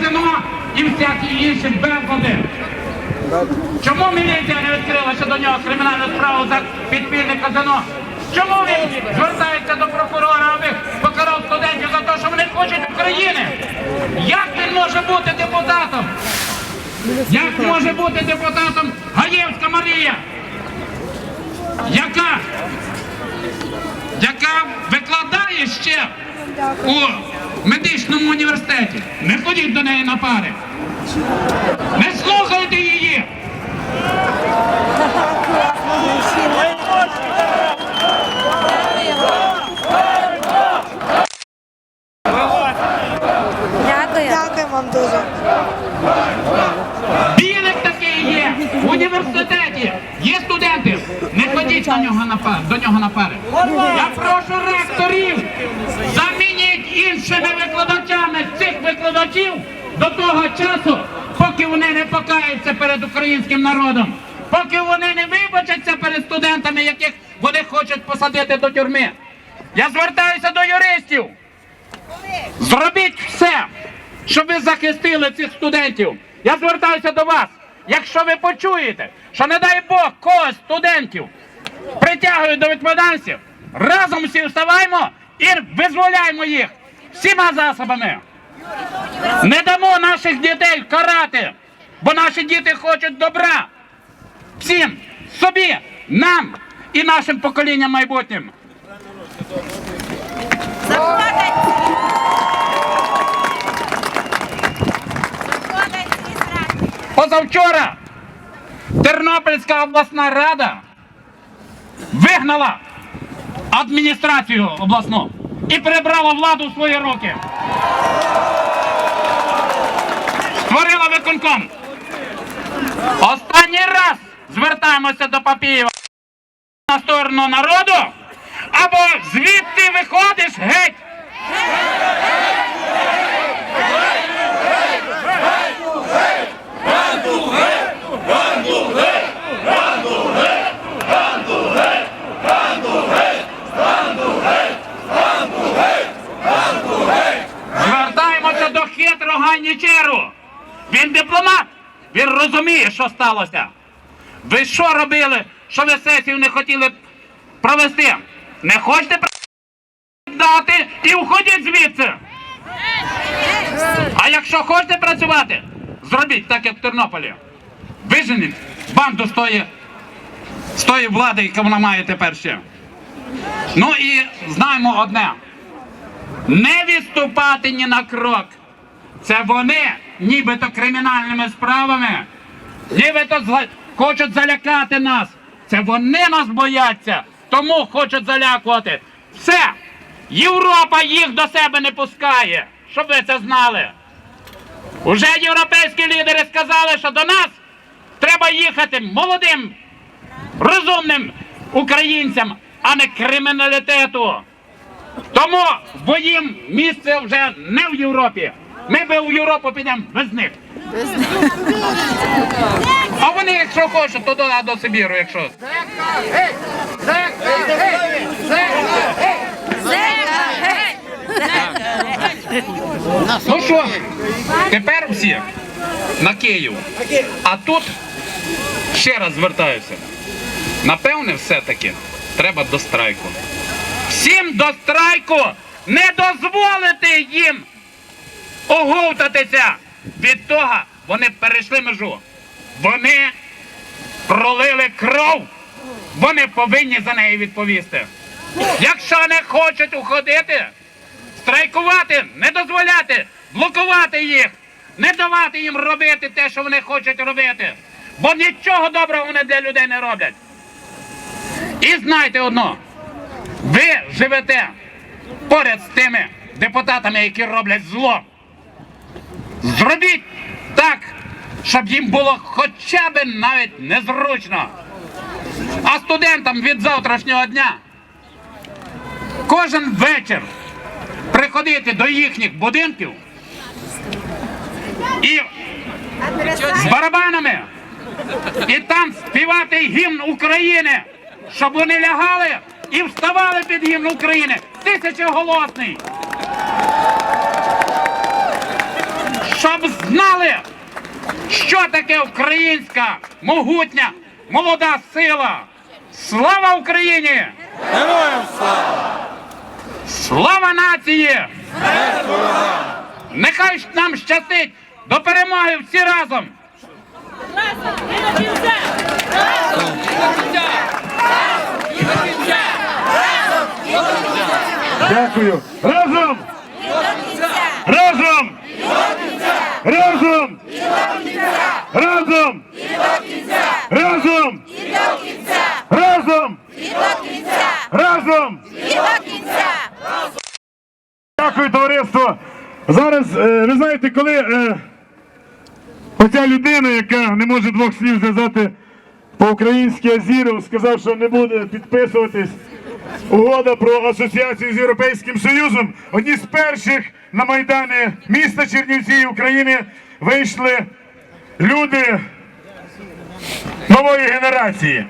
казино і всякі інші безлади. Чому міліція не відкрила ще до нього кримінальну справу за підпільне казино? Чому він звертається до прокурора, аби покарав студентів за те, що вони хочуть України? Як він може бути депутатом? Як може бути депутатом Гаєвська Марія? Яка? Яка викладає ще у медичному університеті? Не ходіть до неї на пари. Не слухайте її! Дякую. Дякую вам дуже. Білик такий є в університеті. Є студенти. Не ходіть до нього на пари. До нього на пари. Я прошу ректорів, замініть іншими викладачами цих викладачів до того часу, поки вони не покаються перед українським народом, поки вони не вибачаться перед студентами, яких вони хочуть посадити до тюрми. Я звертаюся до юристів. Зробіть все, щоб ви захистили цих студентів. Я звертаюся до вас. Якщо ви почуєте, що не дай Бог когось студентів притягують до відповідальності, разом всі вставаймо і визволяємо їх всіма засобами. Не дамо наших дітей карати, бо наші діти хочуть добра. Всім собі, нам і нашим поколінням майбутнім. Позавчора Тернопільська обласна рада вигнала адміністрацію обласну і перебрала владу в свої руки. Створила виконком. Останній раз звертаємося до Папієва на сторону народу, або звідти виходиш геть. Звертаємося до Ганнічеру. Він дипломат. Він розуміє, що сталося. Ви що робили, що ви сесію не хотіли провести? Не хочете дати і уходіть звідси. А якщо хочете працювати, зробіть так, як в Тернополі. Виженіть банду з тої, з тої влади, яку вона має тепер ще. Ну і знаємо одне не відступати ні на крок. Це вони, нібито кримінальними справами, нібито зла- хочуть залякати нас. Це вони нас бояться, тому хочуть залякувати. Все! Європа їх до себе не пускає, щоб ви це знали. Уже європейські лідери сказали, що до нас треба їхати молодим, розумним українцям, а не криміналітету. Тому бо їм місце вже не в Європі. Ми би в Європу підемо без них. А вони, якщо хочуть, то до, до Сибіру, якщо. Ну що, тепер всі на Київ. А тут ще раз звертаюся. Напевне, все-таки треба до страйку. Всім до страйку не дозволити їм оговтатися від того, вони перейшли межу. Вони пролили кров. Вони повинні за неї відповісти. Якщо не хочуть уходити, страйкувати, не дозволяти, блокувати їх, не давати їм робити те, що вони хочуть робити. Бо нічого доброго вони для людей не роблять. І знайте одно, ви живете поряд з тими депутатами, які роблять зло. Зробіть так, щоб їм було хоча б навіть незручно. А студентам від завтрашнього дня кожен вечір приходити до їхніх будинків і з барабанами і там співати гімн України, щоб вони лягали і вставали під гімн України. Тисячоголосний. Щоб знали, що таке українська могутня молода сила. Слава Україні! Героям слава! Слава нації! Нехай нам щастить до перемоги всі разом! Дякую. Разом! Разом! Разом! Разом! Разом! Разом! Разом! Дякую, товариство. Зараз, е, ви знаєте, коли е, оця людина, яка не може двох слів зв'язати по-українськи Азіров, сказав, що не буде підписуватись угода про асоціацію з Європейським Союзом. Одні з перших на Майдані міста Чернівці і України вийшли люди нової генерації.